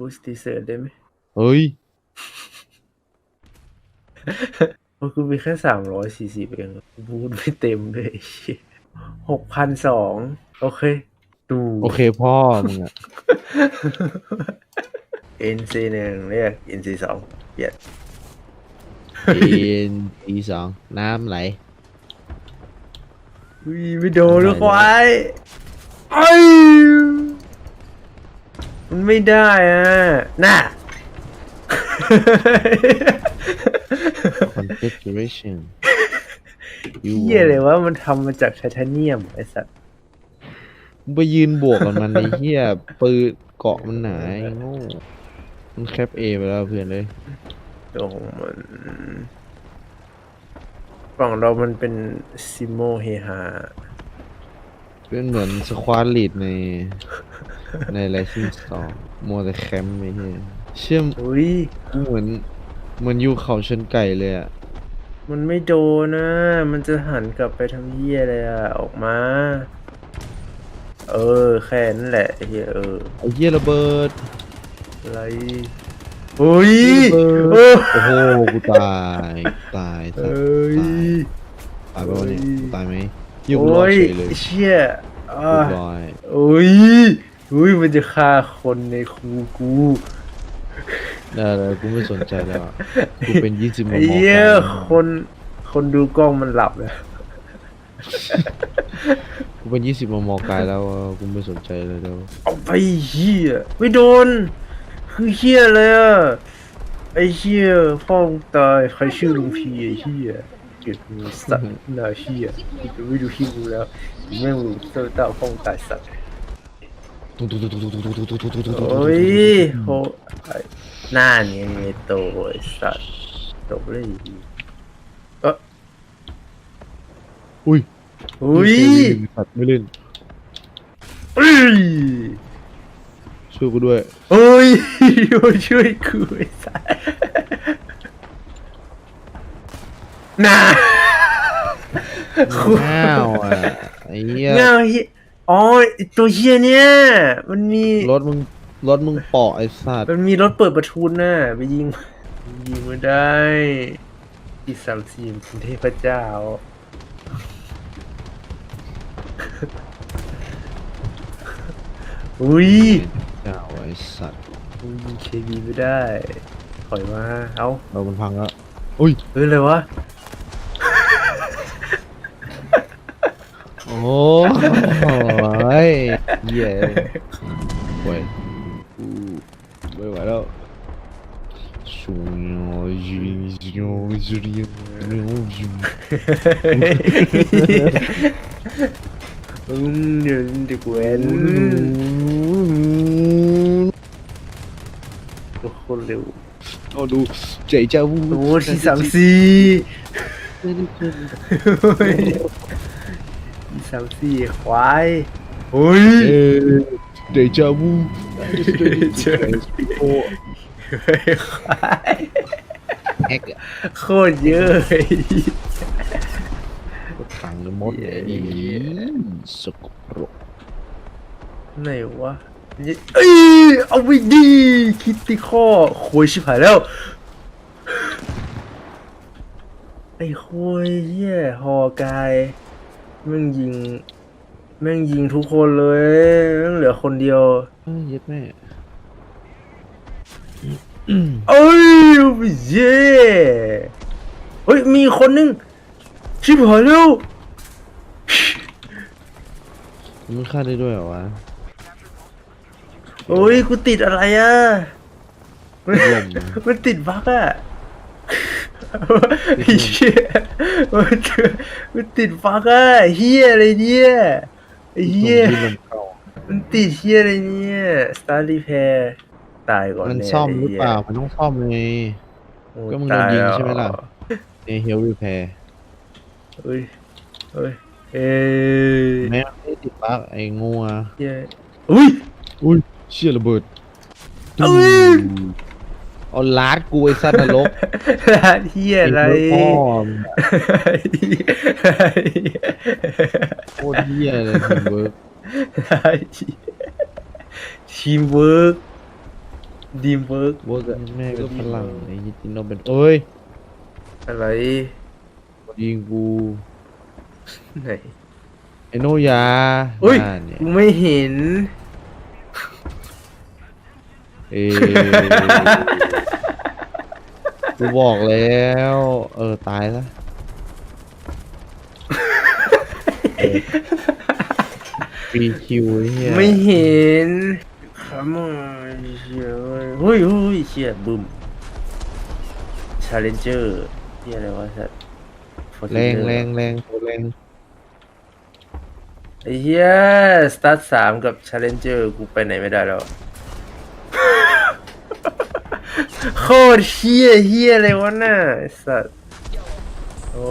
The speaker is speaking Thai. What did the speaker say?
บูสตีเซอร์ได้ไหมเฮ้ยโอ้กูมีแค่สามร้อยสี่สิบเองบูทไม่เต็มเลยหกพันสองโอเค ดู โอเคพ่อมึงอะ NC หนึ่งเรียก NC สองเปลี่ยนเอ็นทีสองน้ำไหล อุ้ยไม่โดนลูกควายไอ้ยมัน ไม่ได้อะ น่ะ configuration เฮียเลยว่ามันทำมาจากไทเทเนียมไอ้สัตว์มึงไปยืนบวกกับมันไอ้เหี้ยปืนเกาะมันหนาไอ้โง่มันแคปเอไปแล้วเพื่อนเลยตรงมันฝั่งเรามันเป็นซิโมเฮฮาเป็นเหมือนสควอตลีดใน ในไลซิ่งสองมัวแต่แคมป์ไอ้เหี้ยเชื่อมอุ้ย เหมือนเหมือนอยู่เขาชนไก่เลยอะมันไม่โดนนะ มันจะหันกลับไปทำเหี้ยเลยอะ ออกมา เออ แค่นั้นแหละไอ้เหี้ยเออ ไอ้เหี้ยระเบิดอะไรอุ้ยระเบิโอ้ดโอ้โหกูตายตายตายเอ้ย ตายไปวะเนี่ยโอ้ยกูตายไหมยิ่งกูรอโอ้ดยเฉยเลยเชี่ยอ่าเรียบร้อยโอ้ย อุ้ยมันจะฆ่าคนในครูกูได้เลยกูไม่สนใจแล้วอะกูเป็นยี่สิบมไอ้มเหี้ยกันคน คนดูกล้องมันหลับแล้วกูเป็นยี่สิบมมกายแล้วอะกูไม่สนใจเลยแล้วเอาไปเหี้ยไม่โดน คือเหี้ยเลยอะไอ้เหี้ยพ่อมึงตายใครชื่อลุงพีไอ้เหี้ยเก็บมือสัตว์หน้าเหี้ยกูจะไม่ดูคลิปกูแล้วแม่งรู้เจ้าเต้าพ่อมึงตายสัตว์ ตุ๊ตุ๊ตุ๊ตุ๊ตุ๊ตุ๊ตุ๊ตุ๊ตุ๊ตุ๊ตุ๊ตุ๊โอ้ยโหไอ้หน้าเนี่ยโตไอ้สัตว์ตกเลยเอออุ้ยอุ้ยสัตว์ไม่เล่นอุ้ยช่วยกูด้วยโอ้ยโอ้ยช่วยกูไอ้สัตว์น่าง้าวอะไอ้เหี้ยเงาเฮีย อ๋อไอ้ตัวเฮียเนี่ย มันมีรถมึงรถมึงเปาะไอ้สัตว์มันมีรถเปิดประทุนน่ะไปยิงยิงไม่ได้อีสามสี่เป็นเทพเจ้า อุ้ยเจ้าไอ้สัตว์ยิงเคบีไม่ได้ ถอยมา เอาเรามันพังแล้วอุ้ยเฮ้ยเลยวะ โอ้ยเหี้ยโว้ยกูไม่ไหวแล้วชูยิงยิงยิงยิงยิงอืมเดี๋ยวเดี๋ยวกูเอ็นโอ้โหเร็วเอาดูเจ๊เจ้าวูโอ้ที่สามสี่ ที่สามสี่ควายโอ้ยเอ้เจ๊เจ้าวูเจ้าโอ้ควายแฮกอะโคตรเยอะเลยขังหมดเลยสกปรกไหนวะเอ้ยเอาไปดีคิดติข้อโคยชิบหายแล้วไอ้โคยเหี้ยฮอกาย แม่งยิง แม่งยิงทุกคนเลยแม่งเหลือคนเดียว เอ้ยเย็ดแม่เอ้ยเย่เฮ้ยมีคนนึงชิบหายแล้วมันฆ่าได้ด้วยเหรอวะโอ้ยกูติดอะไรอะมันลมนะมันติดบั๊กอะ ไอ้เหี้ยมันมันติดบั๊กอะเฮียอะไรเนี่ยไอ้เฮียลมเข้ามันติดเฮียอะไรเนี่ยสตาร์รีแพร์ตายก่อนมันแซ่อมหรือเปล่าไมันต้องซ่อมไงโอ้ก็มึงโดนยิงใช่ไหมล่ะตายแวในเฮลรีแพร์เฮ้ยเฮ้ยเอ้ยแม่งไม่ติดบั๊กไอ้งัวเหี้ยอุ้ยอุ้ยเชี่ยระเบิดเอ้ย เอาลาดกูไอ้สัตว์นรกร้านเฮียอะไรไอ้พ่อมึงอะโคตรเหี้ยเลยทีมเวิร์กทีมเวิร์กดีมเวิร์กเวิร์กอะแม่ก็พลังไอ้ยิติโนเป็นเอ้ยอะไรยิงกูไหนไอ้โนยาอุ้ยนั่นเนี่ยกูไม่เห็น เอ้ กูบอกแล้ว เออ ตายซะฟรีคิวไอ้เฮียไม่เห็นขโมยเชี่ยเฮ้ยเฮ้ยเชี่ยบึ้มชาเลนเจอร์เชี่ยอะไรวะสัตว์แรงแรงแรงแรงไอ้เหี้ยสตาร์ทสามกับชาเลนเจอร์กูไปไหนไม่ได้แล้ว โคตรเฮี้ยเฮี้ยเลยวะน่ะไอ้สัตว์โอ้